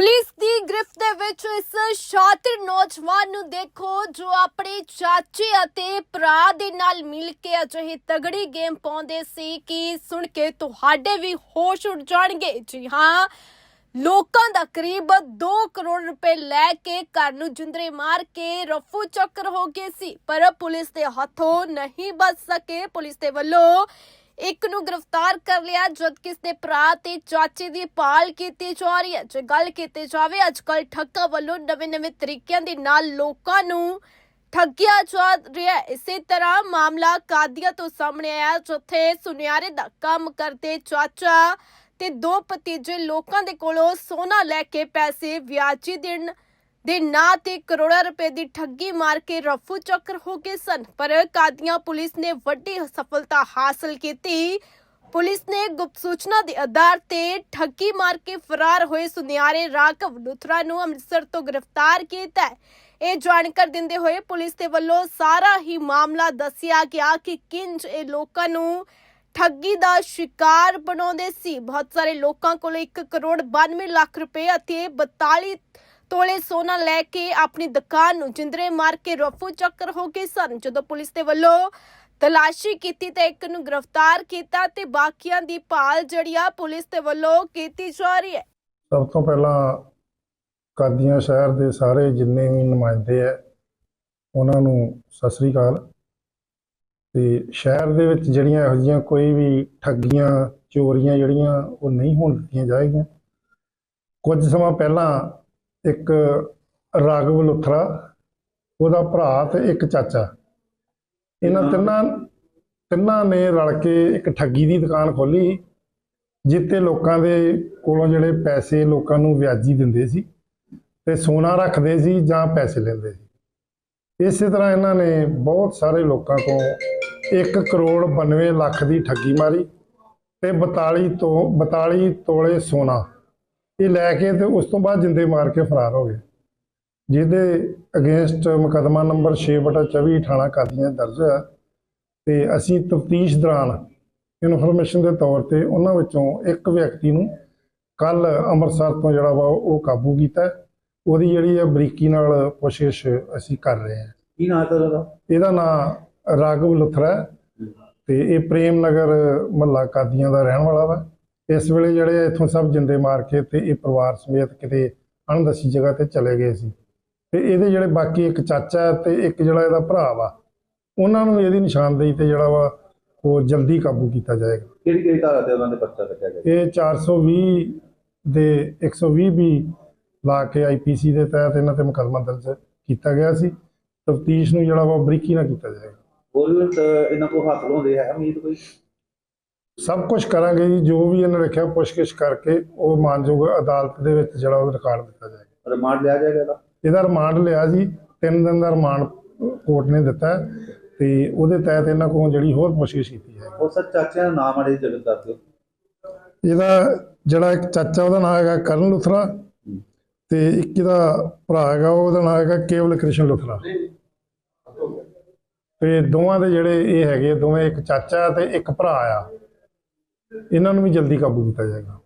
Police ਦੀ ਗ੍ਰਿਫਤ ਦੇ ਵਿੱਚ ਇਸ ਸ਼ਾਤਿਰ ਨੌਜਵਾਨ ਨੂੰ ਦੇਖੋ, ਜੋ ਆਪਣੇ ਚਾਚੇ ਅਤੇ ਭਰਾ ਦੇ ਨਾਲ ਮਿਲ ਕੇ ਅਜਿਹੀ ਤਗੜੀ ਗੇਮ ਪਾਉਂਦੇ ਸੀ ਕਿ ਸੁਣ ਕੇ ਤੁਹਾਡੇ ਵੀ ਹੋਸ਼ ਉੱਡ ਜਾਣਗੇ। ਜੀ ਹਾਂ, ਲੋਕਾਂ ਦਾ ਕਰੀਬ 2 ਕਰੋੜ ਰੁਪਏ ਲੈ ਕੇ ਘਰ ਨੂੰ ਜਿੰਦਰੇ ਮਾਰ ਕੇ ਰਫੂ ਚੱਕਰ ਹੋ ਗਏ ਸੀ, ਪਰ ਪੁਲਿਸ ਦੇ ਹੱਥੋਂ ਨਹੀਂ ਬਚ ਸਕੇ। ਪੁਲਿਸ ਦੇ ਵੱਲੋਂ ਇੱਕ ਨੂੰ ਗ੍ਰਿਫਤਾਰ ਕਰ ਲਿਆ, ਜਦ ਕਿ ਇਸਦੇ ਭਰਾ ਤੇ ਚਾਚੇ ਦੀ ਭਾਲ ਕੀਤੀ ਜਾ ਰਹੀ ਹੈ। ਜੇ ਗੱਲ ਕੀਤੀ ਜਾਵੇ ਅੱਜ ਕੱਲ ਵੱਲੋਂ ਨਵੇਂ-ਨਵੇਂ ਤਰੀਕਿਆਂ ਦੇ ਨਾਲ ਲੋਕਾਂ ਨੂੰ ਠੱਗਿਆ ਜਾ ਰਿਹਾ ਇਸੇ ਤਰ੍ਹਾਂ ਮਾਮਲਾ ਕਾਦੀਆਂ ਤੋਂ ਸਾਹਮਣੇ ਆਇਆ, ਜਿੱਥੇ ਸੁਨਿਆਰੇ ਦਾ ਕੰਮ ਕਰਦੇ ਚਾਚਾ ਤੇ ਦੋ ਭਤੀਜੇ ਲੋਕਾਂ ਦੇ ਕੋਲੋਂ ਸੋਨਾ ਲੈ ਕੇ ਪੈਸੇ ਵਿਆਜੀ ਦੇਣ ਦੇ ਨਾਂ ਤੇ ਕਰੋੜਾਂ ਰੁਪਏ ਦੀ ਠੱਗੀ ਮਾਰ ਕੇ ਰਫੂ ਚੱਕਰ ਹੋ ਗਏ ਸਨ, ਪਰ ਕਾਦੀਆਂ ਪੁਲਿਸ ਨੇ ਵੱਡੀ ਸਫਲਤਾ ਹਾਸਲ ਕੀਤੀ। ਪੁਲਿਸ ਨੇ ਗੁਪਤ ਸੂਚਨਾ ਦੇ ਆਧਾਰ ਤੇ ਠੱਗੀ ਮਾਰ ਕੇ ਫਰਾਰ ਹੋਏ ਸੁਨਿਆਰੇ ਰਾਘਵ ਲੁਥਰਾ ਨੂੰ ਅੰਮ੍ਰਿਤਸਰ ਤੋਂ ਗ੍ਰਿਫਤਾਰ ਕੀਤਾ ਇਹ ਜਾਣਕਾਰੀ ਦਿੰਦੇ ਹੋਏ ਪੁਲਿਸ ਦੇ ਵੱਲੋਂ ਸਾਰਾ ਹੀ ਮਾਮਲਾ ਦੱਸਿਆ ਗਿਆ ਕਿ ਕਿੰਜ ਇਹ ਲੋਕਾਂ ਨੂੰ ਠੱਗੀ ਦਾ ਸ਼ਿਕਾਰ ਬਣਾਉਂਦੇ ਸੀ। ਬਹੁਤ ਸਾਰੇ ਲੋਕਾਂ ਕੋਲ 1 ਕਰੋੜ 92 ਲੱਖ ਰੁਪਏ ਅਤੇ 42 ਤੋਲੇ ਸੋਨਾ ਲੈ ਕੇ ਆਪਣੀ ਦੁਕਾਨ ਨੂੰ ਜਿੰਦਰੇ ਮਾਰ ਕੇ ਰਫੂ ਚੱਕਰ ਹੋ ਗਏ ਸਨ। ਜਦੋਂ ਪੁਲਿਸ ਦੇ ਵੱਲੋਂ ਤਲਾਸ਼ੀ ਕੀਤੀ ਤਾਂ ਇੱਕ ਨੂੰ ਗ੍ਰਿਫਤਾਰ ਕੀਤਾ ਤੇ ਬਾਕੀਆਂ ਦੀ ਭਾਲ ਜਿਹੜੀ ਆ ਪੁਲਿਸ ਦੇ ਵੱਲੋਂ ਕੀਤੀ ਜਾ ਰਹੀ ਹੈ। ਸਭ ਤੋਂ ਪਹਿਲਾਂ ਕਾਦੀਆਂ ਸ਼ਹਿਰ ਦੇ ਸਾਰੇ ਜਿੰਨੇ ਵੀ ਨੁਮਾਇੰਦੇ ਹੈ ਉਹਨਾਂ ਨੂੰ ਸਤਿ ਸ੍ਰੀ ਅਕਾਲ। ਤੇ ਸ਼ਹਿਰ ਦੇ ਵਿੱਚ ਜਿਹੜੀਆਂ ਇਹੋ ਜਿਹੀਆਂ ਕੋਈ ਵੀ ਠੱਗੀਆਂ, ਚੋਰੀਆਂ ਜਿਹੜੀਆਂ ਉਹ ਨਹੀਂ ਹੋਣ ਦਿੱਤੀਆਂ ਜਾਏਗੀਆਂ। ਕੁਝ ਸਮਾਂ ਪਹਿਲਾਂ ਇੱਕ ਰਾਘਵ ਲੁਥਰਾ ਉਹਦਾ ਭਰਾ ਤੇ ਇੱਕ ਚਾਚਾ। ਇਹਨਾਂ ਤਿੰਨਾਂ ਤਿੰਨਾਂ ਨੇ ਰਲ ਕੇ ਇੱਕ ਠੱਗੀ ਦੀ ਦੁਕਾਨ ਖੋਲੀ ਜਿੱਤੇ ਲੋਕਾਂ ਦੇ ਕੋਲੋਂ ਜਿਹੜੇ ਪੈਸੇ ਲੋਕਾਂ ਨੂੰ ਵਿਆਜੀ ਦਿੰਦੇ ਸੀ ਤੇ ਸੋਨਾ ਰੱਖਦੇ ਸੀ ਜਾਂ ਪੈਸੇ ਲੈਂਦੇ ਸੀ। ਇਸੇ ਤਰ੍ਹਾਂ ਇਹਨਾਂ ਨੇ ਬਹੁਤ ਸਾਰੇ ਲੋਕਾਂ ਤੋਂ 1 ਕਰੋੜ 92 ਲੱਖ ਦੀ ਠੱਗੀ ਮਾਰੀ ਤੇ 42 ਤੋਂ 42 ਤੋਲੇ ਸੋਨਾ ਇਹ ਲੈ ਕੇ ਤੇ ਉਸ ਤੋਂ ਬਾਅਦ ਜਿੰਦੇ ਮਾਰ ਕੇ ਫਰਾਰ ਹੋ ਗਏ। ਜਿਹਦੇ ਅਗੇਂਸਟ ਮੁਕੱਦਮਾ ਨੰਬਰ 6/24 ਥਾਣਾ ਕਾਦੀਆਂ ਦਰਜ ਹੋਇਆ ਤੇ ਅਸੀਂ ਤਫਤੀਸ਼ ਦੌਰਾਨ ਇਨਫੋਰਮੇਸ਼ਨ ਦੇ ਤੌਰ ਤੇ ਉਹਨਾਂ ਵਿੱਚੋਂ ਇੱਕ ਵਿਅਕਤੀ ਨੂੰ ਕੱਲ ਅੰਮ੍ਰਿਤਸਰ ਤੋਂ ਜਿਹੜਾ ਵਾ ਉਹ ਕਾਬੂ ਕੀਤਾ। ਉਹਦੀ ਜਿਹੜੀ ਹੈ ਬਰੀਕੀ ਨਾਲ ਪੁੱਛਗਿੱਛ ਅਸੀਂ ਕਰ ਰਹੇ ਹਾਂ। ਕੀ ਨਾਂ ਹੈ ਉਹਦਾ? ਇਹਦਾ ਨਾਮ ਰਾਘਵ ਲੁਥਰਾ ਹੈ ਤੇ ਇਹ ਪ੍ਰੇਮ ਨਗਰ ਮਹੱਲਾ ਕਾਦੀਆਂ ਦਾ ਰਹਿਣ ਵਾਲਾ ਵਾ। ਇਸ ਵੇਲੇ ਜਿਹੜੇ ਇੱਥੋਂ ਸਭ ਜਿੰਦੇ ਮਾਰ ਕੇ ਤੇ ਇਹ ਪਰਿਵਾਰ ਸਮੇਤ ਕਿਤੇ ਅਣਦੱਸੀ ਜਗ੍ਹਾ ਤੇ ਚਲੇ ਗਏ ਸੀ। ਤੇ ਇਹਦੇ ਜਿਹੜੇ ਬਾਕੀ ਇੱਕ ਚਾਚਾ ਤੇ ਇੱਕ ਜਿਹੜਾ ਇਹਦਾ ਭਰਾ ਵਾ ਉਹਨਾਂ ਨੂੰ ਇਹਦੀ ਨਿਸ਼ਾਨਦੇਹੀ ਤੇ ਜਿਹੜਾ ਵਾ ਉਹ ਜਲਦੀ ਕਾਬੂ ਕੀਤਾ ਜਾਏਗਾ। ਕਿਹੜੀ ਕਿਹੜੀ ਧਾਰਾ ਤੇ ਉਹਨਾਂ ਨੇ ਪਰਚਾ ਕੱਟਿਆ ਗਿਆ? ਇਹ 420 ਦੇ 120 ਵੀ ਲਾ ਕੇ ਆਈਪੀਸੀ ਦੇ ਤਹਿਤ ਇਹਨਾਂ ਤੇ ਮੁਕੱਦਮਾ ਦਰਜ ਕੀਤਾ ਗਿਆ ਸੀ। ਤਫਤੀਸ਼ ਨੂੰ ਜਿਹੜਾ ਵਾ ਬਰੀਕੀ ਨਾਲ ਕੀਤਾ ਜਾਏਗਾ। ਤਾਂ ਇਹਨਾਂ ਕੋਲ ਹਾਸਲ ਹੁੰਦੇ ਹੈ ਉਮੀਦ ਕੋਈ? ਸਭ ਕੁਝ ਕਰਾਂਗੇ ਜੀ ਜੋ ਵੀ ਇਹਨਾਂ ਰੱਖਿਆ ਪੁੱਛਗਿੱਛ ਕਰਕੇ ਉਹ ਮਾਨਯੋਗ ਅਦਾਲਤ ਦੇ ਵਿੱਚ ਜਿਹੜਾ ਉਹ ਰਿਕਾਰਡ ਦਿੱਤਾ ਜਾਏਗਾ। ਰਿਮਾਂਡ ਲਿਆ ਜਾਏਗਾ ਇਹਦਾ? ਇਹਦਾ ਰਿਮਾਂਡ ਲਿਆ ਜੀ 3 ਦਿਨ ਦਾ ਰਿਮਾਂਡ ਕੋਰਟ ਨੇ ਦਿੱਤਾ ਤੇ ਉਹਦੇ ਤਹਿਤ ਇਹਨਾਂ ਕੋਲ ਜਿਹੜੀ ਹੋਰ ਪੁੱਛਗਿੱਛ ਕੀਤੀ ਜਾਏਗੀ। ਉਹ ਸੱਚ ਚਾਚਿਆਂ ਦਾ ਨਾਮ ਅੜੇ ਜਗਤ ਦੱਸ ਦਿਓ। ਇਹਦਾ ਜਿਹੜਾ ਇੱਕ ਚਾਚਾ ਉਹਦਾ ਨਾਮ ਹੈਗਾ ਕਰਨ ਲੁਥਰਾ ਤੇ ਇੱਕ ਇਹਦਾ ਭਰਾ ਹੈਗਾ ਉਹਦਾ ਨਾਮ ਹੈਗਾ ਕੇਵਲ ਕ੍ਰਿਸ਼ਨ ਲੁਥਰਾ। ਤੇ ਦੋਵਾਂ ਦੇ ਜਿਹੜੇ ਇਹ ਹੈਗੇ ਦੋਵੇਂ ਇੱਕ ਚਾਚਾ ਤੇ ਇੱਕ ਭਰਾ ਆ। ਇਹਨਾਂ ਨੂੰ ਵੀ ਜਲਦੀ ਕਾਬੂ ਕੀਤਾ ਜਾਏਗਾ।